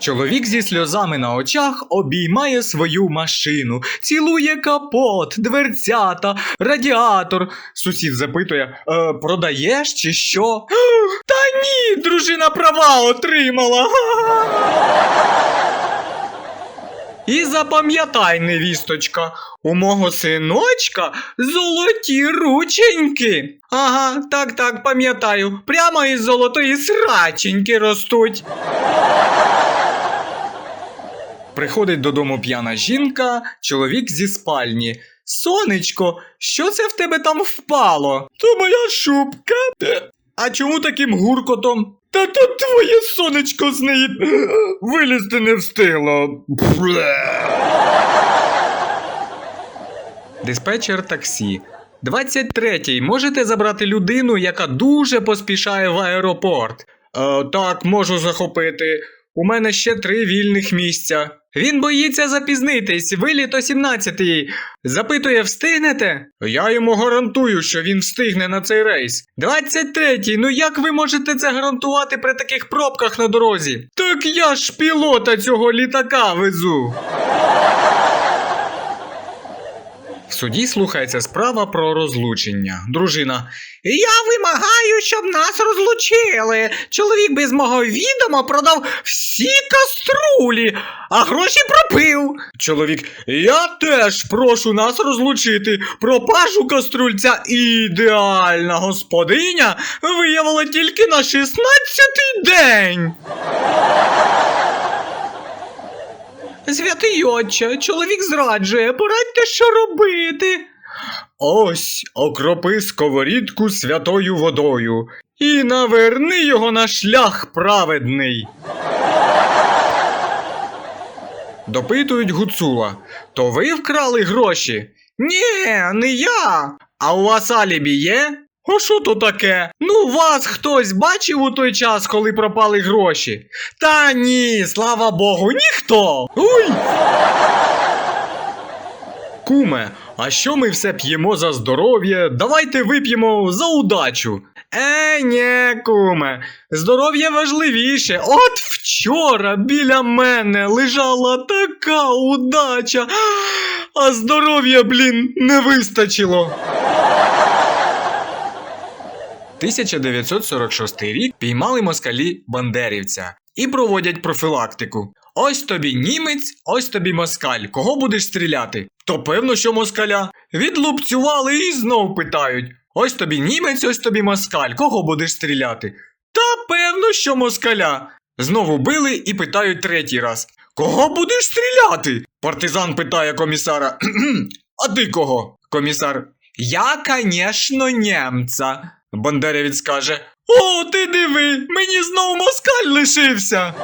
Чоловік зі сльозами на очах обіймає свою машину, цілує капот, дверцята, радіатор. Сусід запитує: е, продаєш чи що? Та ні, дружина права отримала. І запам'ятай, невісточка, у мого синочка золоті рученьки. Ага, так, так, пам'ятаю. Прямо із золотої сраченьки ростуть. Приходить додому п'яна жінка, чоловік зі спальні. Сонечко, що це в тебе там впало? То моя шубка. А чому таким гуркотом? Та то твоє сонечко з неї вилізти не встигло. Диспетчер таксі. 23-й. Можете забрати людину, яка дуже поспішає в аеропорт. Е, так, можу захопити. У мене ще три вільних місця. Він боїться запізнитись, виліт о 17-й. Запитує, встигнете? Я йому гарантую, що він встигне на цей рейс. 23-й, ну як ви можете це гарантувати при таких пробках на дорозі? Так я ж пілота цього літака везу. В суді слухається справа про розлучення. Дружина. Я вимагаю, щоб нас розлучили. Чоловік без мого відома продав всі каструлі, а гроші пропив. Чоловік. Я теж прошу нас розлучити. Пропажу каструльця ідеальна господиня виявила тільки на 16-й день. Святий отче, чоловік зраджує, порадьте, що робити. Ось окропи сковорідку святою водою і наверни його на шлях праведний. Допитують гуцула. То ви вкрали гроші? Ні, не я. А у вас алібі є? А що то таке? Ну, вас хтось бачив у той час, коли пропали гроші? Та ні, слава Богу, ніхто. Уй! Куме, а що ми все п'ємо за здоров'я? Давайте вип'ємо за удачу. Е, ні, куме, здоров'я важливіше. От вчора біля мене лежала така удача, а здоров'я, блін, не вистачило. 1946 рік піймали москалі бандерівця і проводять профілактику. Ось тобі німець, ось тобі москаль. Кого будеш стріляти? То певно, що москаля. Відлупцювали і знов питають: ось тобі німець, ось тобі москаль. Кого будеш стріляти? Та певно, що москаля. Знову били і питають третій раз: Кого будеш стріляти? Партизан питає комісара: А ти кого? Комісар. Я, конечно, німця. Бандерівець скаже: О, ти диви, мені знову москаль лишився.